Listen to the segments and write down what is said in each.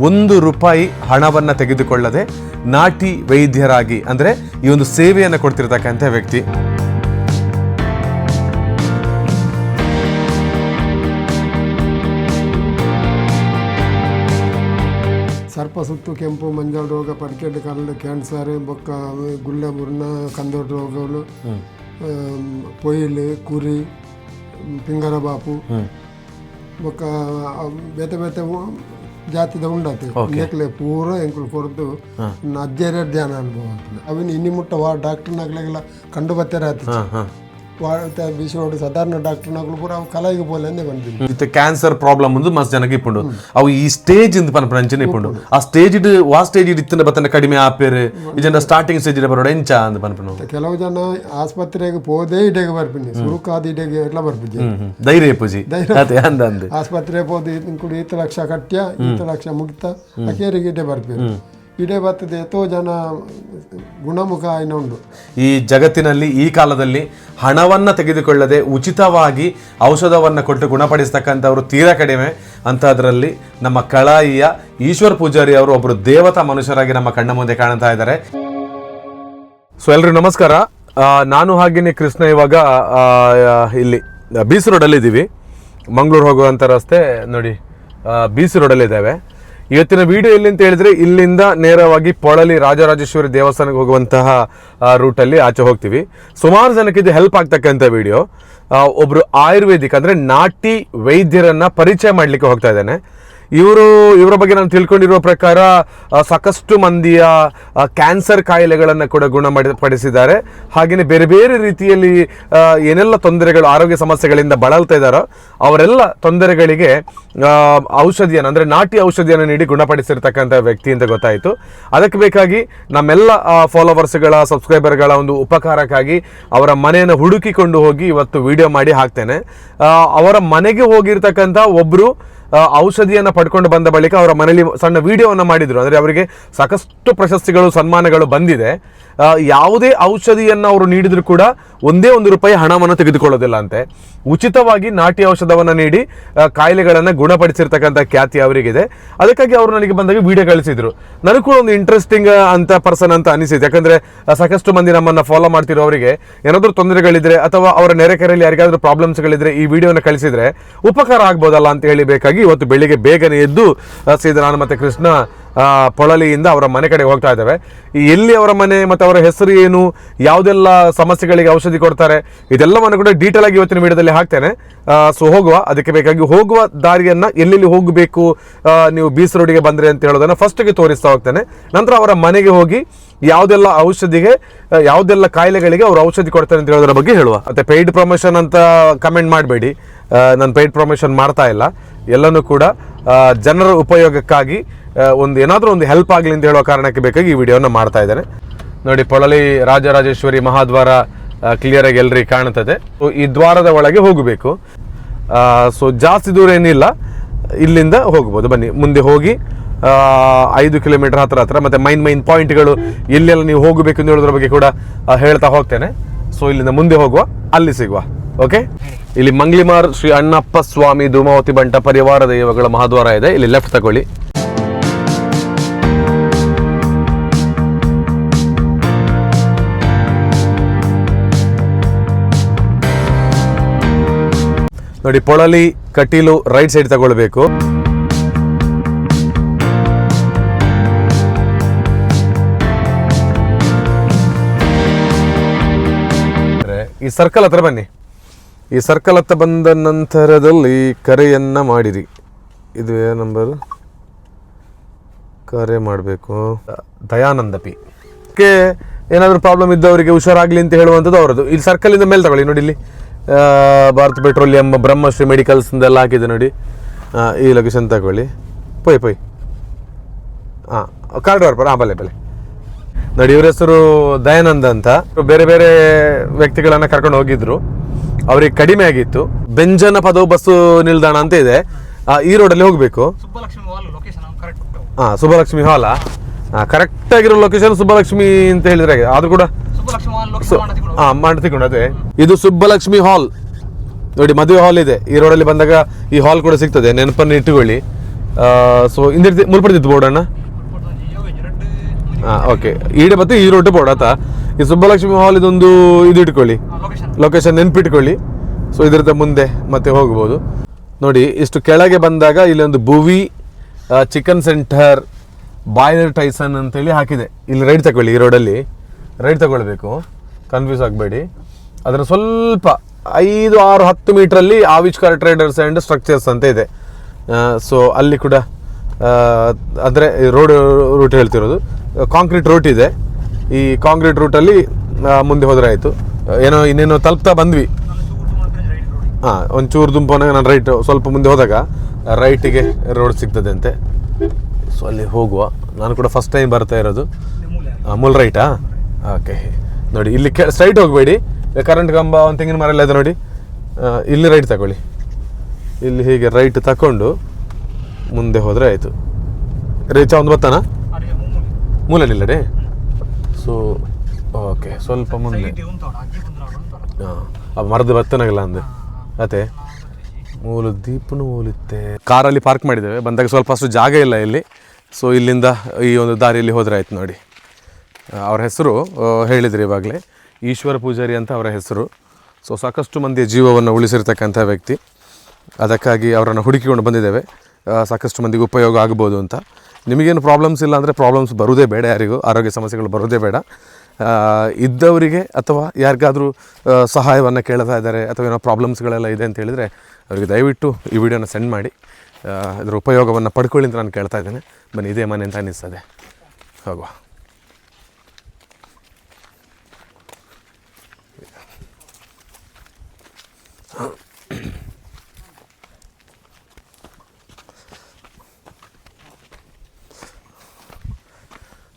ಒಂದು ರೂಪಾಯಿ ಹಣವನ್ನು ತೆಗೆದುಕೊಳ್ಳದೆ ನಾಟಿ ವೈದ್ಯರಾಗಿ ಅಂದರೆ ಈ ಒಂದು ಸೇವೆಯನ್ನು ಕೊಡ್ತಿರ್ತಕ್ಕಂಥ ವ್ಯಕ್ತಿ. ಸರ್ಪ ಸುತ್ತು ಕೆಂಪು ಮಂಜಾಳ ರೋಗ ಪಡ್ಕೆಟ್ ಕಲ್ಲು ಕ್ಯಾನ್ಸರ್ ಬೊಕ್ಕ ಗುಳ್ಳೆ ಮುರ್ನ ಕಂದೋಟ ರೋಗಗಳು ಪೊಯ್ಲು ಕುರಿ ಪಿಂಗರ ಬಾಪು ಬೊಕ್ಕ ಬೇತೆ ಬೇತೆ ಜಾತಿದ ಉಂಡತೆ ಎಕ್ಲೆ ಪೂರ ಎಂಕುಲು ಕೊರ್ದು ಅಜ್ಜೇರ ಧ್ಯಾನ ಅನುಭವ ಅವಿನ ಇನ್ನಿ ಮುಟ್ಟ ವಾ ಡಾಕ್ಟರ್ ನಗ್ಲೆಲ್ಲ ಕಂಡು ಬತ್ತಾರೆ ಆತ. ಬಿಸಿಯೋಡು ಸಾಧಾರಣ ಡಾಕ್ಟರ್ ನಗ್ಲು ಪೂರ ಅವು ಕಲಾಯಿಗೆ ಬೋಲೆಂದೇ ಬಂದಿಲ್ಲ ಇತ್ತೆ ಕ್ಯಾನ್ಸರ್ ಪ್ರಾಬ್ಲಮ್ ಒಂದು ಮಸ್ತ್ ಜನಕ್ಕೆ ಇಪ್ಪುಂಡು. ಅವು ಈ ಸ್ಟೇಜ್ ಇಂದ ಪನ ಪಂಚನೆ ಇಪ್ಪುಂಡು. ಆ ಸ್ಟೇಜ್ ಇಡ್ ವಾ ಸ್ಟೇಜ್ ಇಡ್ ಇತ್ತನ ಬತ್ತನ ಕಡಿಮೆ ಆಪೇರು ಜನ ಸ್ಟಾರ್ಟಿಂಗ್ ಸ್ಟೇಜ್ ಬರೋಡ ಎಂಚ ಅಂತ ಪನ್ಪನು ಕೆಲವು ಜನ ಆಸ್ಪತ್ರೆಗೆ ಹೋದೇ ಇಡೆಗೆ ಬರ್ಪಿನಿ ಸುರುಕಾದ ಇಡೆಗೆ ಎಲ್ಲ ಬರ್ಪಿದ್ದೆ ಧೈರ್ಯ ಪೂಜಿ. ಅದೇ ಅಂದ ಅಂದೆ. ಆಸ್ಪತ್ರೆ ಹೋದು ಇಂಕುಡು ಈತ ಲಕ್ಷ ಕಟ್ಟ್ಯ ಈತ ಲಕ್ಷ ಮುಗಿತ ಅಕೇರಿಗೆ ಇಡೆ ಬರ್ಪೇರು ಇಡೆ ಬರ್ತದೆ ಎಷ್ಟೋ ಜನ ಗುಣಮುಖ ಏನೋ ಉಂಟು. ಈ ಜಗತ್ತಿನಲ್ಲಿ ಈ ಕಾಲದಲ್ಲಿ ಹಣವನ್ನು ತೆಗೆದುಕೊಳ್ಳದೆ ಉಚಿತವಾಗಿ ಔಷಧವನ್ನು ಕೊಟ್ಟು ಗುಣಪಡಿಸ್ತಕ್ಕಂಥವ್ರು ತೀರಾ ಕಡಿಮೆ. ಅಂಥದ್ರಲ್ಲಿ ನಮ್ಮ ಕಳಾಯಿಯ ಈಶ್ವರ್ ಪೂಜಾರಿ ಅವರು ಒಬ್ಬರು ದೇವತಾ ಮನುಷ್ಯರಾಗಿ ನಮ್ಮ ಕಣ್ಣ ಮುಂದೆ ಕಾಣ್ತಾ ಇದ್ದಾರೆ. ಸೊ ಎಲ್ರಿಗೂ ನಮಸ್ಕಾರ. ನಾನು ಹಾಗೇನೆ ಕೃಷ್ಣ ಇವಾಗ ಆ, ಇಲ್ಲಿ ಬೀಸ್ ರೋಡಲ್ಲಿ ಇದ್ದೀವಿ ಮಂಗಳೂರು ಹೋಗುವಂಥ ರಸ್ತೆ ನೋಡಿ ಬೀಸ್ ರೋಡಲ್ಲಿ ಇದ್ದೇವೆ ಇವತ್ತಿನ ವಿಡಿಯೋ ಎಲ್ಲಿ ಅಂತ ಹೇಳಿದ್ರೆ ಇಲ್ಲಿಂದ ನೇರವಾಗಿ ಪೊಳಲಿ ರಾಜರಾಜೇಶ್ವರಿ ದೇವಸ್ಥಾನಕ್ಕೆ ಹೋಗುವಂತಹ ರೂಟಲ್ಲಿ ಆಚೆ ಹೋಗ್ತೀವಿ. ಸುಮಾರು ಜನಕ್ಕೆ ಇದು ಹೆಲ್ಪ್ ಆಗ್ತಕ್ಕಂಥ ವಿಡಿಯೋ ಒಬ್ರು ಆಯುರ್ವೇದಿಕ್ ಅಂದ್ರೆ ನಾಟಿ ವೈದ್ಯರನ್ನ ಪರಿಚಯ ಮಾಡ್ಲಿಕ್ಕೆ ಹೋಗ್ತಾ ಇದ್ದೇನೆ. ಇವರು, ಇವರ ಬಗ್ಗೆ ನಾನು ತಿಳ್ಕೊಂಡಿರುವ ಪ್ರಕಾರ ಸಾಕಷ್ಟು ಮಂದಿಯ ಕ್ಯಾನ್ಸರ್ ಕಾಯಿಲೆಗಳನ್ನು ಕೂಡ ಗುಣಪಡಿಸಿದ್ದಾರೆ. ಹಾಗೆಯೇ ಬೇರೆ ಬೇರೆ ರೀತಿಯಲ್ಲಿ ಏನೆಲ್ಲ ತೊಂದರೆಗಳು, ಆರೋಗ್ಯ ಸಮಸ್ಯೆಗಳಿಂದ ಬಳಲ್ತಾ ಇದ್ದಾರೋ, ಅವರೆಲ್ಲ ತೊಂದರೆಗಳಿಗೆ ಔಷಧಿಯನ್ನು, ಅಂದರೆ ನಾಟಿ ಔಷಧಿಯನ್ನು ನೀಡಿ ಗುಣಪಡಿಸಿರ್ತಕ್ಕಂಥ ವ್ಯಕ್ತಿ ಅಂತ ಗೊತ್ತಾಯಿತು. ಅದಕ್ಕೆ ಬೇಕಾಗಿ ನಮ್ಮೆಲ್ಲ ಫಾಲೋವರ್ಸ್ಗಳ, ಸಬ್ಸ್ಕ್ರೈಬರ್ಗಳ ಒಂದು ಉಪಕಾರಕ್ಕಾಗಿ ಅವರ ಮನೆಯನ್ನು ಹುಡುಕಿಕೊಂಡು ಹೋಗಿ ಇವತ್ತು ವಿಡಿಯೋ ಮಾಡಿ ಹಾಕ್ತೇನೆ. ಅವರ ಮನೆಗೆ ಹೋಗಿರ್ತಕ್ಕಂಥ ಒಬ್ಬರು ಔಷಧಿಯನ್ನ ಪಡ್ಕೊಂಡು ಬಂದ ಬಳಿಕ ಅವರ ಮನೆಯಲ್ಲಿ ಸಣ್ಣ ವಿಡಿಯೋವನ್ನು ಮಾಡಿದರು. ಅಂದರೆ ಅವರಿಗೆ ಸಾಕಷ್ಟು ಪ್ರಶಸ್ತಿಗಳು, ಸನ್ಮಾನಗಳು ಬಂದಿದೆ. ಯಾವುದೇ ಔಷಧಿಯನ್ನು ಅವರು ನೀಡಿದರೂ ಕೂಡ ಒಂದೇ ಒಂದು ರೂಪಾಯಿ ಹಣವನ್ನು ತೆಗೆದುಕೊಳ್ಳೋದಿಲ್ಲ ಅಂತೆ ಉಚಿತವಾಗಿ ನಾಟಿ ಔಷಧವನ್ನು ನೀಡಿ ಕಾಯಿಲೆಗಳನ್ನು ಗುಣಪಡಿಸಿರ್ತಕ್ಕಂಥ ಖ್ಯಾತಿ ಅವರಿಗಿದೆ. ಅದಕ್ಕಾಗಿ ಅವರು ನನಗೆ ಬಂದಾಗ ವಿಡಿಯೋ ಕಳಿಸಿದ್ರು. ನನಗೂ ಕೂಡ ಒಂದು ಇಂಟ್ರೆಸ್ಟಿಂಗ್ ಅಂತ ಪರ್ಸನ್ ಅಂತ ಅನಿಸಿದೆ. ಯಾಕಂದ್ರೆ ಸಾಕಷ್ಟು ಮಂದಿ ನಮ್ಮನ್ನ ಫಾಲೋ ಮಾಡ್ತಿರೋ ಅವರಿಗೆ ಏನಾದರೂ ತೊಂದರೆಗಳಿದ್ರೆ ಅಥವಾ ಅವರ ನೆರೆಕೆರೆಯಲ್ಲಿ ಯಾರಿಗಾದರೂ ಪ್ರಾಬ್ಲಮ್ಸ್ಗಳಿದ್ರೆ ಈ ವಿಡಿಯೋನ ಕಳಿಸಿದ್ರೆ ಉಪಕಾರ ಆಗ್ಬೋದಲ್ಲ ಅಂತ ಹೇಳಿ ಬೇಕಾಗಿ ಇವತ್ತು ಬೆಳಿಗ್ಗೆ ಬೇಗನೆ ಎದ್ದು ಸೀದ ನಾನು ಮತ್ತೆ ಕೃಷ್ಣ ಪೊಳಲಿಯಿಂದ ಅವರ ಮನೆ ಕಡೆ ಹೋಗ್ತಾ ಇದ್ದಾವೆ. ಎಲ್ಲಿ ಅವರ ಮನೆ ಮತ್ತು ಅವರ ಹೆಸರು ಏನು, ಯಾವುದೆಲ್ಲ ಸಮಸ್ಯೆಗಳಿಗೆ ಔಷಧಿ ಕೊಡ್ತಾರೆ, ಇದೆಲ್ಲವನ್ನು ಕೂಡ ಡೀಟೇಲ್ ಆಗಿ ಇವತ್ತಿನ ವಿಡಿಯೋದಲ್ಲಿ ಹಾಕ್ತೇನೆ. ಸೊ ಹೋಗುವ, ಅದಕ್ಕೆ ಬೇಕಾಗಿ ಹೋಗುವ ದಾರಿಯನ್ನು ಎಲ್ಲೆಲ್ಲಿ ಹೋಗಬೇಕು ನೀವು ಬೀಸ್ ರೋಡಿಗೆ ಬಂದರೆ ಅಂತ ಹೇಳೋದನ್ನು ಫಸ್ಟಿಗೆ ತೋರಿಸ್ತಾ ಹೋಗ್ತೇನೆ. ನಂತರ ಅವರ ಮನೆಗೆ ಹೋಗಿ ಯಾವುದೆಲ್ಲ ಔಷಧಿಗೆ ಯಾವುದೆಲ್ಲ ಕಾಯಿಲೆಗಳಿಗೆ ಅವರು ಔಷಧಿ ಕೊಡ್ತಾರೆ ಅಂತ ಹೇಳೋದ್ರ ಬಗ್ಗೆ ಹೇಳುವ. ಮತ್ತು ಪೇಯ್ಡ್ ಪ್ರಮೋಷನ್ ಅಂತ ಕಮೆಂಟ್ ಮಾಡಬೇಡಿ. ನಾನು ಪೇಯ್ಡ್ ಪ್ರಮೋಷನ್ ಮಾಡ್ತಾ ಇಲ್ಲ. ಎಲ್ಲನೂ ಕೂಡ ಜನರ ಉಪಯೋಗಕ್ಕಾಗಿ ಒಂದು ಏನಾದರೂ ಒಂದು ಹೆಲ್ಪ್ ಆಗಲಿ ಅಂತ ಹೇಳೋ ಕಾರಣಕ್ಕೆ ಬೇಕಾಗಿ ಈ ವಿಡಿಯೋನ ಮಾಡ್ತಾ ಇದ್ದೇನೆ. ನೋಡಿ, ಪೊಳಲಿ ರಾಜರಾಜೇಶ್ವರಿ ಮಹಾದ್ವಾರ ಕ್ಲಿಯರ್ ಆಗಿ ಎಲ್ರಿಗೆ ಕಾಣುತ್ತದೆ ಸೊ ಈ ದ್ವಾರದ ಒಳಗೆ ಹೋಗಬೇಕು. ಸೊ ಜಾಸ್ತಿ ದೂರ ಏನಿಲ್ಲ. ಇಲ್ಲಿಂದ ಹೋಗ್ಬೋದು. ಬನ್ನಿ, ಮುಂದೆ ಹೋಗಿ ಐದು ಕಿಲೋಮೀಟರ್ ಹತ್ರ ಹತ್ರ, ಮತ್ತೆ ಮೈನ್ ಮೈನ್ ಪಾಯಿಂಟ್ಗಳು ಎಲ್ಲೆಲ್ಲ ನೀವು ಹೋಗಬೇಕು ಅಂತ ಹೇಳೋದ್ರ ಬಗ್ಗೆ ಕೂಡ ಹೇಳ್ತಾ ಹೋಗ್ತೇನೆ. ಸೊ ಇಲ್ಲಿಂದ ಮುಂದೆ ಹೋಗುವ, ಅಲ್ಲಿ ಸಿಗುವ. ಓಕೆ ಇಲ್ಲಿ ಮಂಗ್ಲಿಮಾರ್ ಶ್ರೀ ಅಣ್ಣಪ್ಪ ಸ್ವಾಮಿ ಧೂಮಾವತಿ ಬಂಟ ಪರಿವಾರ ದೈವಗಳ ಮಹಾದ್ವಾರ ಇದೆ. ಇಲ್ಲಿ ಲೆಫ್ಟ್ ತಗೊಳ್ಳಿ. ನೋಡಿ, ಪೊಳಲಿ, ಕಟೀಲು ರೈಟ್ ಸೈಡ್ ತಗೊಳ್ಬೇಕು. ಈ ಸರ್ಕಲ್ ಹತ್ರ ಬನ್ನಿ. ಈ ಸರ್ಕಲ್ ಹತ್ರ ಬಂದ ನಂತರದಲ್ಲಿ ಕರೆಯನ್ನ ಮಾಡಿರಿ. ಇದು ನಂಬರ್. ಕರೆ ಮಾಡಬೇಕು. ದಯಾನಂದ ಪಿ ಏನಾದರೂ ಪ್ರಾಬ್ಲಮ್ ಇದ್ದವರಿಗೆ ಹುಷಾರಾಗ್ಲಿ ಅಂತ ಹೇಳುವಂಥದ್ದು ಅವರದು ಇಲ್ಲಿ ಸರ್ಕಲ್ ಇಂದ ಮೇಲೆ ತಗೊಳ್ಳಿ, ನೋಡಿ ಇಲ್ಲಿ. ಭಾರತ್ ಪೆಟ್ರೋಲಿಯಂ ಬ್ರಹ್ಮಶ್ರೀ ಮೆಡಿಕಲ್ಸ್ ಎಲ್ಲ ಹಾಕಿದೆ ನೋಡಿ. ಈ ಲೊಕೇಶನ್ ತಗೊಳ್ಳಿ. ಪೊಯ್ ಪೊಯ್. ಹಾಂ ಕಾರ್ಡ್ ಪರ ಹಾಂ ಬಲೆ ಬಲೆ ನೋಡಿ ಇವ್ರ ಹೆಸರು ದಯಾನಂದ ಅಂತ. ಬೇರೆ ಬೇರೆ ವ್ಯಕ್ತಿಗಳನ್ನು ಕರ್ಕೊಂಡು ಹೋಗಿದ್ರು. ಅವ್ರಿಗೆ ಕಡಿಮೆ ಆಗಿತ್ತು. ಬೆಂಜನ ಪದವು ಬಸ್ಸು ನಿಲ್ದಾಣ ಅಂತ ಇದೆ. ಆ, ಈ ರೋಡಲ್ಲಿ ಹೋಗಬೇಕು. ಹಾಂ ಸುಬ್ಬಲಕ್ಷ್ಮಿ ಹಾಲಾ ಕರೆಕ್ಟ್ ಆಗಿರೋ ಲೊಕೇಶನ್ ಸುಬ್ಬಲಕ್ಷ್ಮಿ ಅಂತ ಹೇಳಿದ್ರೆ. ಆದ್ರೂ ಕೂಡ ಮಾಡ್ತಿಕೊಂಡು ಅದೇ. ಇದು ಸುಬ್ಬಲಕ್ಷ್ಮಿ ಹಾಲ್. ನೋಡಿ ಮದುವೆ ಹಾಲ್ ಇದೆ. ಈ ರೋಡಲ್ಲಿ ಬಂದಾಗ ಈ ಹಾಲ್ ಕೂಡ ಸಿಗ್ತದೆ. ನೆನಪನ್ನು ಇಟ್ಟುಕೊಳ್ಳಿ. ಸೊ ಹಿಂದಿರ್ತಿ ಮುಲ್ಪಡ್ತಿತ್ತು ಬೋರ್ಡ್ ಅಣ್ಣ ಹಾಂ ಓಕೆ ಈಡೆ ಮತ್ತೆ ಈ ರೋಡ್ ಬೋರ್ಡ್ ಆತ. ಈ ಸುಬ್ಬಲಕ್ಷ್ಮಿ ಹಾಲ್ ಇದೊಂದು ಇದು ಇಟ್ಕೊಳ್ಳಿ. ಲೊಕೇಶನ್ ನೆನಪಿಟ್ಕೊಳ್ಳಿ. ಸೊ ಇದರದ ಮುಂದೆ ಮತ್ತೆ ಹೋಗ್ಬೋದು. ನೋಡಿ ಇಷ್ಟು ಕೆಳಗೆ ಬಂದಾಗ ಇಲ್ಲಿ ಒಂದು Bhuvi chicken centre boiler Tyson ಅಂತೇಳಿ ಹಾಕಿದೆ. ಇಲ್ಲಿ ರೈಟ್ ತಗೊಳ್ಳಿ ಈ ರೋಡಲ್ಲಿ ರೈಟ್ ತಗೊಳ್ಬೇಕು. ಕನ್ಫ್ಯೂಸ್ ಆಗಬೇಡಿ. ಅದರ ಸ್ವಲ್ಪ ಐದು, ಆರು, ಹತ್ತು ಮೀಟ್ರಲ್ಲಿ ಆವಿಷ್ಕಾರ ಟ್ರೇಡರ್ಸ್ ಆ್ಯಂಡ್ ಸ್ಟ್ರಕ್ಚರ್ಸ್ ಅಂತ ಇದೆ. ಸೊ ಅಲ್ಲಿ ಕೂಡ ಅಂದರೆ ರೋಡ್ ರೂಟ್ ಹೇಳ್ತಿರೋದು. ಕಾಂಕ್ರೀಟ್ ರೂಟ್ ಇದೆ. ಈ ಕಾಂಕ್ರೀಟ್ ರೂಟಲ್ಲಿ ಮುಂದೆ ಹೋದರೆ ಆಯಿತು ಏನೋ ಇನ್ನೇನೋ ತಲುಪ್ತಾ ಬಂದ್ವಿ. ಹಾಂ, ಒಂಚೂರು ದುಂಪನಾಗ ನಾನು ರೈಟ್ ಸ್ವಲ್ಪ ಮುಂದೆ ಹೋದಾಗ ರೈಟಿಗೆ ರೋಡ್ ಸಿಗ್ತದೆ ಅಂತೆ ಸೊ ಅಲ್ಲಿ ಹೋಗುವ. ನಾನು ಕೂಡ ಫಸ್ಟ್ ಟೈಮ್ ಬರ್ತಾ ಇರೋದು. ಮುಲ್ ರೈಟಾ? ಓಕೆ. ನೋಡಿ ಇಲ್ಲಿ ಕೆ ಸ್ಟ್ರೈಟ್ ಹೋಗಬೇಡಿ. ಕರೆಂಟ್ ಕಂಬ ಒಂದು ತೆಂಗಿನ ಮರ ಎಲ್ಲ ಇದೆ ನೋಡಿ. ಇಲ್ಲಿ ರೈಟ್ ತಗೊಳ್ಳಿ. ಇಲ್ಲಿ ಹೀಗೆ ರೈಟ್ ತಗೊಂಡು ಮುಂದೆ ಹೋದರೆ ಆಯಿತು. ರೀಚ ಒಂದು ಬತ್ತಾನ? ಮೂಲನಿಲ್ಲ ರೀ ಸೊ ಓಕೆ ಸ್ವಲ್ಪ ಮುಂದೆ. ಹಾಂ ಆ ಮರದ ಬತ್ತನಾಗಲ್ಲ ಅಂದೆ. ಅದೇ ಮೂಲ ದೀಪನು ಮೂಲಿತ್ತೆ. ಕಾರಲ್ಲಿ ಪಾರ್ಕ್ ಮಾಡಿದ್ದೇವೆ. ಬಂದಾಗ ಸ್ವಲ್ಪ ಅಷ್ಟು ಜಾಗ ಇಲ್ಲ ಇಲ್ಲಿ. ಸೊ ಇಲ್ಲಿಂದ ಈ ಒಂದು ದಾರಿಯಲ್ಲಿ ಹೋದ್ರೆ ಆಯ್ತು ನೋಡಿ. ಅವ್ರ ಹೆಸರು ಹೇಳಿದ್ರು ಇವಾಗಲೇ. ಈಶ್ವರ ಪೂಜಾರಿ ಅಂತ ಅವರ ಹೆಸರು. ಸೊ ಸಾಕಷ್ಟು ಮಂದಿಯ ಜೀವವನ್ನು ಉಳಿಸಿರ್ತಕ್ಕಂಥ ವ್ಯಕ್ತಿ. ಅದಕ್ಕಾಗಿ ಅವರನ್ನು ಹುಡುಕಿಕೊಂಡು ಬಂದಿದ್ದೇವೆ. ಸಾಕಷ್ಟು ಮಂದಿಗೆ ಉಪಯೋಗ ಆಗ್ಬೋದು ಅಂತ. ನಿಮಗೇನು ಪ್ರಾಬ್ಲಮ್ಸ್ ಇಲ್ಲ ಅಂದರೆ ಪ್ರಾಬ್ಲಮ್ಸ್ ಬರೋದೇ ಬೇಡ ಯಾರಿಗೂ. ಆರೋಗ್ಯ ಸಮಸ್ಯೆಗಳು ಬರೋದೇ ಬೇಡ. ಇದ್ದವರಿಗೆ ಅಥವಾ ಯಾರಿಗಾದರೂ ಸಹಾಯವನ್ನು ಕೇಳ್ತಾ ಇದ್ದಾರೆ ಅಥವಾ ಏನೋ ಪ್ರಾಬ್ಲಮ್ಸ್ಗಳೆಲ್ಲ ಇದೆ ಅಂತ ಹೇಳಿದರೆ ಅವರಿಗೆ ದಯವಿಟ್ಟು ಈ ವಿಡಿಯೋನ ಸೆಂಡ್ ಮಾಡಿ. ಅದರ ಉಪಯೋಗವನ್ನು ಪಡ್ಕೊಳ್ಳಿ ಅಂತ ನಾನು ಕೇಳ್ತಾ ಇದ್ದೇನೆ. ಬನ್ನಿ, ಇದೇ ಮನೆ ಅಂತ ಅನ್ನಿಸ್ತದೆ. ಹೋಗುವ.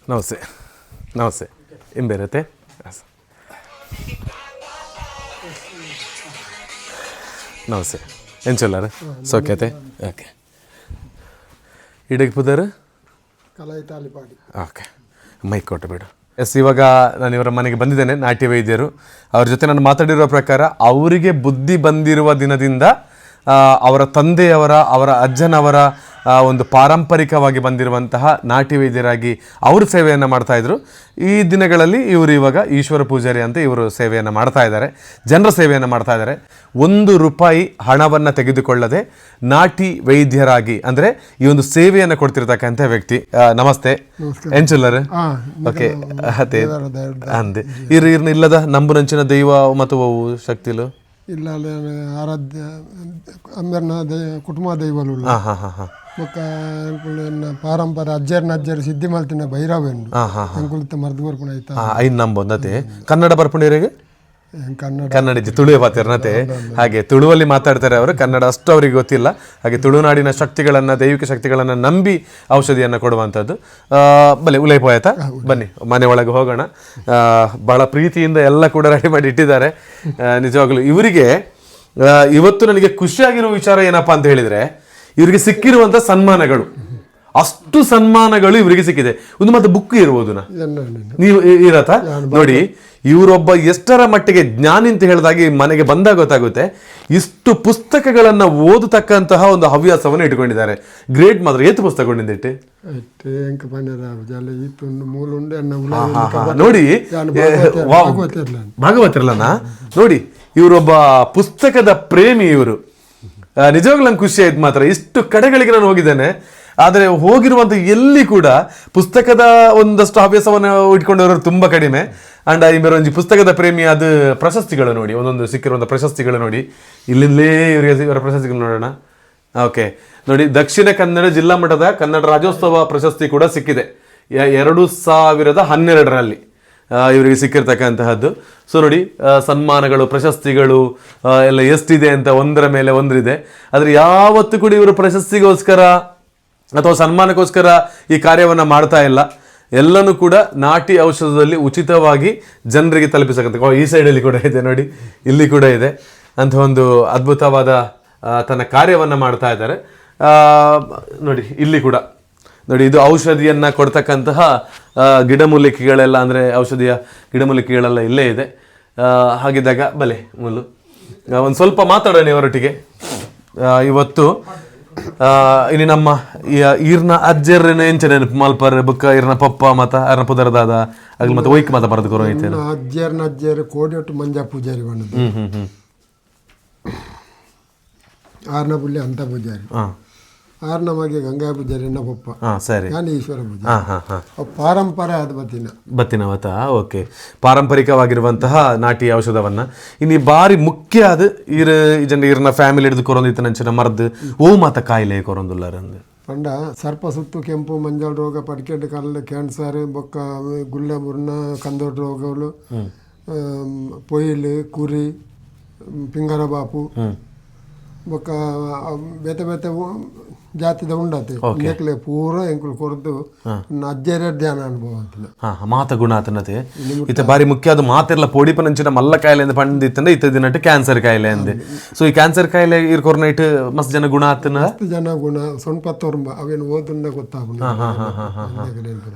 ನಮಸ್ತೆ. ನಮಸ್ತೆ. ಹಿಂಬೇರುತ್ತೆ ನಮಸ್ತೆ. ಏನು ಚೊಲ್ಲಾರ? ಸೌಖ್ಯತೆ? ಓಕೆ. ಇಡಕ್ಕೆ ಪುದಾರ ಕಲಾಯಿ ತಾಲಿಪಾಡಿ ಓಕೆ. ಮೈಕ್ ಕೊಟ್ಟು ಬಿಡು. ಎಸ್, ಇವಾಗ ನಾನು ಇವರ ಮನೆಗೆ ಬಂದಿದ್ದೇನೆ ನಾಟ್ಯ ವೈದ್ಯರು. ಅವ್ರ ಜೊತೆ ನಾನು ಮಾತಾಡಿರೋ ಪ್ರಕಾರ ಅವರಿಗೆ ಬುದ್ಧಿ ಬಂದಿರುವ ದಿನದಿಂದ ಅವರ ತಂದೆಯವರ, ಅವರ ಅಜ್ಜನವರ ಒಂದು ಪಾರಂಪರಿಕವಾಗಿ ಬಂದಿರುವಂತಹ ನಾಟಿ ವೈದ್ಯರಾಗಿ ಅವರು ಸೇವೆಯನ್ನು ಮಾಡ್ತಾ ಇದ್ರು. ಈ ದಿನಗಳಲ್ಲಿ ಇವರು ಇವಾಗ ಈಶ್ವರ ಪೂಜಾರಿ ಅಂತ ಇವರು ಸೇವೆಯನ್ನು ಮಾಡ್ತಾ ಇದ್ದಾರೆ. ಜನರ ಸೇವೆಯನ್ನು ಮಾಡ್ತಾ ಇದ್ದಾರೆ. ಒಂದು ರೂಪಾಯಿ ಹಣವನ್ನು ತೆಗೆದುಕೊಳ್ಳದೆ ನಾಟಿ ವೈದ್ಯರಾಗಿ ಅಂದರೆ ಈ ಒಂದು ಸೇವೆಯನ್ನು ಕೊಡ್ತಿರ್ತಕ್ಕಂಥ ವ್ಯಕ್ತಿ. ನಮಸ್ತೆ. ಎಂಚುಲ್ಲರ್ ಓಕೆ. ಅದೇ. ಅಂದೆ. ಇರ್ ಇರ್ನ ಇಲ್ಲದ ನಂಬುನಂಚಿನ ದೈವ ಮತ್ತು ಅವು ಶಕ್ತಿಲು ಇಲ್ಲ ಆರಾಧ್ಯ ಕುಟುಂಬ ದೈವಲು ಹಾಂ ಹಾಂ ಹಾಂ ಹಾಂ. ಬೊಕ್ಕ ಎಂಕುಲ್ನ ಪಾರಂಪರ ಅಜ್ಜರ್ ನಜ್ಜರ್ ಸಿದ್ಧಿ ಮಲ್ತಿನ ಹಾಂ ಎಂಕುಲಿತ ಮರ್ದು ಬರ್ಪುಣ ಹಾಂ ಐದು ನಂಬೊಂದತೆ ಕನ್ನಡ ಬರ್ಪುಣಿಯರಿಗೆ ಹೆಂಗ್ ಕನ್ನಡ. ಕನ್ನಡ ತುಳುವೆ ಪಾತಿರ್ನತೆ ಹಾಗೆ ತುಳುವಲ್ಲಿ ಮಾತಾಡ್ತಾರೆ ಅವರು ಕನ್ನಡ ಅಷ್ಟು ಅವರಿಗೆ ಗೊತ್ತಿಲ್ಲ. ಹಾಗೆ ತುಳುನಾಡಿನ ಶಕ್ತಿಗಳನ್ನು ದೈವಿಕ ಶಕ್ತಿಗಳನ್ನು ನಂಬಿ ಔಷಧಿಯನ್ನು ಕೊಡುವಂಥದ್ದು. ಬಲೆ ಉಲೈ ಆಯ್ತಾ? ಬನ್ನಿ ಮನೆ ಒಳಗೆ ಹೋಗೋಣ. ಬಹಳ ಪ್ರೀತಿಯಿಂದ ಎಲ್ಲ ಕೂಡ ರೆಡಿ ಮಾಡಿ ಇಟ್ಟಿದ್ದಾರೆ ನಿಜವಾಗ್ಲೂ ಇವರಿಗೆ ಇವತ್ತು ನನಗೆ ಖುಷಿಯಾಗಿರೋ ವಿಚಾರ ಏನಪ್ಪಾ ಅಂತ ಹೇಳಿದ್ರೆ ಇವರಿಗೆ ಸಿಕ್ಕಿರುವಂಥ ಸನ್ಮಾನಗಳು. ಅಷ್ಟು ಸನ್ಮಾನಗಳು ಇವರಿಗೆ ಸಿಕ್ಕಿದೆ. ಒಂದು ಮತ್ತೆ ಬುಕ್ ಇರ್ಬೋದು ನೀವು ಇರತ್ತ? ನೋಡಿ ಇವರೊಬ್ಬ ಎಷ್ಟರ ಮಟ್ಟಿಗೆ ಜ್ಞಾನಿ ಅಂತ ಹೇಳಿದಾಗ ಮನೆಗೆ ಬಂದಾಗ ಗೊತ್ತಾಗುತ್ತೆ. ಇಷ್ಟು ಪುಸ್ತಕಗಳನ್ನ ಓದತಕ್ಕಂತಹ ಒಂದು ಹವ್ಯಾಸವನ್ನು ಇಟ್ಕೊಂಡಿದ್ದಾರೆ. ಗ್ರೇಟ್ ಮಾತ್ರ ಏತು ಪುಸ್ತಕ ಕೊಂಡಿದ್ದಿಟ್ಟು ನೋಡಿ. ಭಾಗವತಿರ್ಲನ? ನೋಡಿ ಇವರೊಬ್ಬ ಪುಸ್ತಕದ ಪ್ರೇಮಿ ಇವರು. ನಿಜವಾಗ್ಲೂ ನಂಗೆ ಖುಷಿ ಆಯ್ತು ಮಾತ್ರ. ಇಷ್ಟು ಕಡೆಗಳಿಗೆ ನಾನು ಹೋಗಿದ್ದೇನೆ. ಆದರೆ ಹೋಗಿರುವಂಥ ಎಲ್ಲಿ ಕೂಡ ಪುಸ್ತಕದ ಒಂದಷ್ಟು ಹವ್ಯಾಸವನ್ನು ಇಟ್ಕೊಂಡಿರೋರು ತುಂಬ ಕಡಿಮೆ. ಅಂಡ್ ಐ ಒಂದು ಪುಸ್ತಕದ ಪ್ರೇಮಿ ಅದು ಪ್ರಶಸ್ತಿಗಳು ನೋಡಿ, ಒಂದೊಂದು ಸಿಕ್ಕಿರುವಂಥ ಪ್ರಶಸ್ತಿಗಳು ನೋಡಿ. ಇಲ್ಲಿಂದಲೇ ಇವರಿಗೆ ಇವರ ಪ್ರಶಸ್ತಿಗಳು ನೋಡೋಣ. ಓಕೆ ನೋಡಿ, ದಕ್ಷಿಣ ಕನ್ನಡ ಜಿಲ್ಲಾ ಮಟ್ಟದ ಕನ್ನಡ ರಾಜ್ಯೋತ್ಸವ ಪ್ರಶಸ್ತಿ ಕೂಡ ಸಿಕ್ಕಿದೆ. ಎರಡು ಸಾವಿರದ ಹನ್ನೆರಡರಲ್ಲಿ. ಇವರಿಗೆ ಸಿಕ್ಕಿರ್ತಕ್ಕಂತಹದ್ದು. ಸೊ ನೋಡಿ ಸನ್ಮಾನಗಳು, ಪ್ರಶಸ್ತಿಗಳು ಎಲ್ಲ ಎಷ್ಟಿದೆ ಅಂತ ಒಂದರ ಮೇಲೆ ಒಂದರಿದೆ. ಆದರೆ ಯಾವತ್ತೂ ಕೂಡ ಇವರು ಪ್ರಶಸ್ತಿಗೋಸ್ಕರ ಅಥವಾ ಸನ್ಮಾನಕ್ಕೋಸ್ಕರ ಈ ಕಾರ್ಯವನ್ನು ಮಾಡ್ತಾ ಇಲ್ಲ. ಎಲ್ಲನೂ ಕೂಡ ನಾಟಿ ಔಷಧದಲ್ಲಿ ಉಚಿತವಾಗಿ ಜನರಿಗೆ ತಲುಪಿಸಕ್ಕಂಥ ಈ ಸೈಡಲ್ಲಿ ಕೂಡ ಇದೆ, ನೋಡಿ, ಇಲ್ಲಿ ಕೂಡ ಇದೆ. ಅಂತ ಒಂದು ಅದ್ಭುತವಾದ ತನ್ನ ಕಾರ್ಯವನ್ನು ಮಾಡ್ತಾ ಇದ್ದಾರೆ. ನೋಡಿ, ಇಲ್ಲಿ ಕೂಡ. ನೋಡಿ ಇದು ಔಷಧಿಯನ್ನು ಕೊಡ್ತಕ್ಕಂತಹ ಗಿಡಮೂಲಿಕೆಗಳೆಲ್ಲ ಅಂದರೆ ಔಷಧಿಯ ಗಿಡಮೂಲಿಕೆಗಳೆಲ್ಲ ಇಲ್ಲೇ ಇದೆ. ಹಾಗಿದ್ದಾಗ ಬಲೆ ಮುಲ್ಲು ಒಂದು ಸ್ವಲ್ಪ ಮಾತಾಡೋಣ ಇವರೊಟ್ಟಿಗೆ. ಇವತ್ತು ಇಲ್ಲಿ ಇನ್ನು ನಮ್ಮ ಈರ್ನ ಅಜ್ಜರ್ನ ಎಂಚ ನೆನಪು ಮಲ್ಪರ್ ಬುಕ್ಕ ಇರ್ನ ಪಪ್ಪ ಮತ ಅರ್ನ ಪುದರದಾದ ಅಲ್ಲಿ ಮತ್ತೆ ಒಯ್ಕ್ ಮತ ಬರೆದು ಕೊರೋ ಐತೆ ಅಜ್ಜರ್ನ ಅಜ್ಜರ್ ಕೋಡಿ ಒಟ್ಟು ಮಂಜ ಪೂಜಾರಿ ಬಂದದ್ದು. ಹ್ಮ್ ಹ್ಮ್ ಹ್ಮ್. ಆರ್ನ ಬುಲ್ಲಿ ಅಂತ ಪೂಜಾರಿ. ಹಾ. ಆರ್ನ ಮಗೆ ಗಂಗಾ ಪೂಜಾರಿ ಹಾ ಸರಿ. ನಾನು ಈಶ್ವರ ಪೂಜೆ. ಹಾ ಹಾ ಹಾ. ಅವು ಪಾರಂಪರ ಅದು ಬತ್ತಿನ. ಬತ್ತಿನವತ ಓಕೆ. ಪಾರಂಪರಿಕವಾಗಿರುವಂತಹ ನಾಟಿ ಔಷಧವನ್ನ. ಇನ್ನು ಬಾರಿ ಮುಖ್ಯ ಅದು ಇರ ಜನ ಇರ್ನ ಫ್ಯಾಮಿಲಿ ಹಿಡಿದು ಕೊರೊಂದಿತ್ತ ನಂಚಿನ ಮರ್ದು ಓ ಮಾತ ಕಾಯಿಲೆ ಕೊರೊಂದುಲ್ಲಾರಂದು ಪಂಡ ಸರ್ಪ ಸುತ್ತು ಕೆಂಪು ಮಂಜಾಳ ರೋಗ ಪಡಿಕೆಟ್ ಕಲ್ಲು ಕ್ಯಾನ್ಸರ್ ಬೊಕ್ಕ ಗುಳ್ಳೆ ಮುರ್ನ ಕಂದೋಟ ರೋಗಗಳು ಪೊಯ್ಲು ಕುರಿ ಪಿಂಗರ ಬಾಪು ಬೊಕ್ಕ ಬೇತೆ ಬೇತೆ ಜಾತಿದ ಉಂಡತೆ. ನೆಕ್ಲೆ ಪೂರ ಎಂಕುಲು ಕೊರ್ದು ಅಜ್ಜರ ಧ್ಯಾನ ಅನುಭವ ಅಂತಿನ ಹಾ ಮಾತ ಗುಣ ಆತನತೆ ಇತ್ತ ಬಾರಿ ಮುಖ್ಯ ಅದು ಮಾತೆಲ್ಲ ಪೊಡಿ ನಂಚಿನ ಮಲ್ಲ ಕಾಯಿಲೆ ಅಂತ ಪಂಡಿತ್ತಂದ್ರೆ ಇತ್ತ ದಿನಟ್ಟು ಕ್ಯಾನ್ಸರ್ ಕಾಯಿಲೆ ಅಂದೆ. ಸೊ ಈ ಕ್ಯಾನ್ಸರ್ ಕಾಯಿಲೆ ಇರ್ಕೊರ್ ಇಟ್ಟು ಮಸ್ತ್ ಜನ ಗುಣ ಆತನ ಜನ ಗುಣ ಸೊಣ್ಪತ್ತೊರ್ಂಬ ಅವೇನು ಓದುಂಡ ಗೊತ್ತಾಗ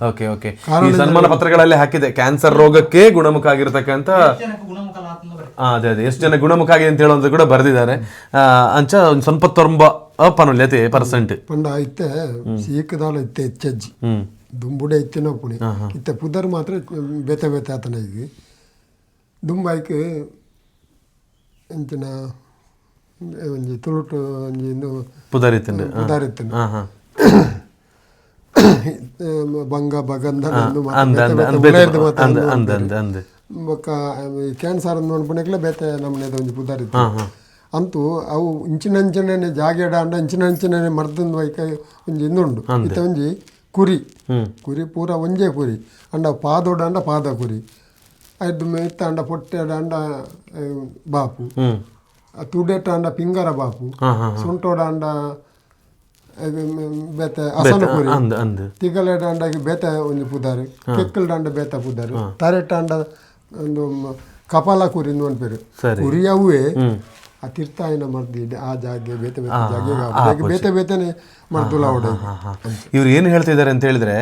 ಓಕೆ ಓಕೆ ಈ ಸನ್ಮಾನ ಪತ್ರಗಳಲ್ಲಿ ಹಾಕಿದೆ. ಕ್ಯಾನ್ಸರ್ ರೋಗಕ್ಕೆ ಗುಣಮುಖ ಆಗಿರ್ತಕ್ಕಂಥ ಅದೇ ಅದೇ. ಎಷ್ಟು ಜನ ಗುಣಮುಖ ಆಗಿದೆ ಅಂತ ಹೇಳುವಂತ ಕೂಡ ಬರೆದಿದ್ದಾರೆ. ಅಂಚ ಒಂದು ಸ್ವಲ್ಪ ತೊಂಬ ಪನುಲ್ಯತೆ ಪರ್ಸೆಂಟ್ ಪಂಡ ಐತೆ ಸೀಕದಾಲ ಇತ್ತೆ ಹೆಚ್ಚಜ್ಜಿ. ದುಂಬುಡೆ ನಾವು ಪುಣಿ. ಇತ್ತೆ ಪುದರ್ ಮಾತ್ರ ಬೇತೆ ಬೇತೆ ಆತನ ಈಗ ದುಂಬಾಯ್ಕ್ ಎಂಚಿನ ಒಂಜಿ ತುಳುಟು ಒಂಜಿ ಇಂದು ಪುದರ್ ಇತ್ತೆ ಪುದರ್ ಹಾ ಬಂಗ ಬಗಂಧ ಅಂದ. ಅಂದ ಬೊಕ್ಕ ಕ್ಯಾನ್ಸರ್ ನೋಡ್ಬಿಡಕ್ಲೆ ಬೇತೆ ನಮ್ಮನೆದ ಒಂಜಿ ಪುದಾರ್ ಇತ್ತು. ಅಂತೂ ಅವು ಇಂಚಿನಂಚಿನೇ ಜಾಗೆಡ ಅಂಡ ಇಂಚಿನಂಚಿನೇ ಮರ್ದಂದು ವೈಕ ಒಂಜಿ ಇಂದುಂಡು ಇತ್ತ ಒಂಜಿ ಕುರಿ. ಕುರಿ ಪೂರ ಒಂಜೇ ಕುರಿ. ಅಂಡ ಪಾದೋಡ ಅಂಡ ಪಾದ ಕುರಿ. ಐದು ಇತ್ತ ಅಂಡ ಪೊಟ್ಟೆಡ ಅಂಡ ಬಾಪು. ತುಡೆಟ ಅಂಡ ಪಿಂಗರ ಬಾಪು. ಸುಂಟೋಡ ಅಂಡ ಬೇತೆ ಅಸನ ಕುರಿ. ತಿಗಲೆಡ ಅಂಡಾಗಿ ಬೇತ ಒಂಜಿ ಪುದಾರಿ. ಕೆಕ್ಕಲ್ಡ ಅಂಡ ಬೇತ ಪುದಾರಿ. ತರೆಟ ಅಂಡ ಒಂದು ಕಪಾಲ ಕುರಿ ಅನ್ಪೇರು ಬೇರೆ ಕುರಿ ಅವೇ ಆ ತೀರ್ಥಾಯನ ಮರ್ದಿ ಆ ಜಾಗೆ ಬೇತೆ ಬೇತೆ ಜಾಗೆ ಬೇತೆ ಬೇತೆನೆ ಮರ್ದುಲ ಇವ್ರು ಏನು ಹೇಳ್ತಿದ್ದಾರೆ ಅಂತ ಹೇಳಿದ್ರೆ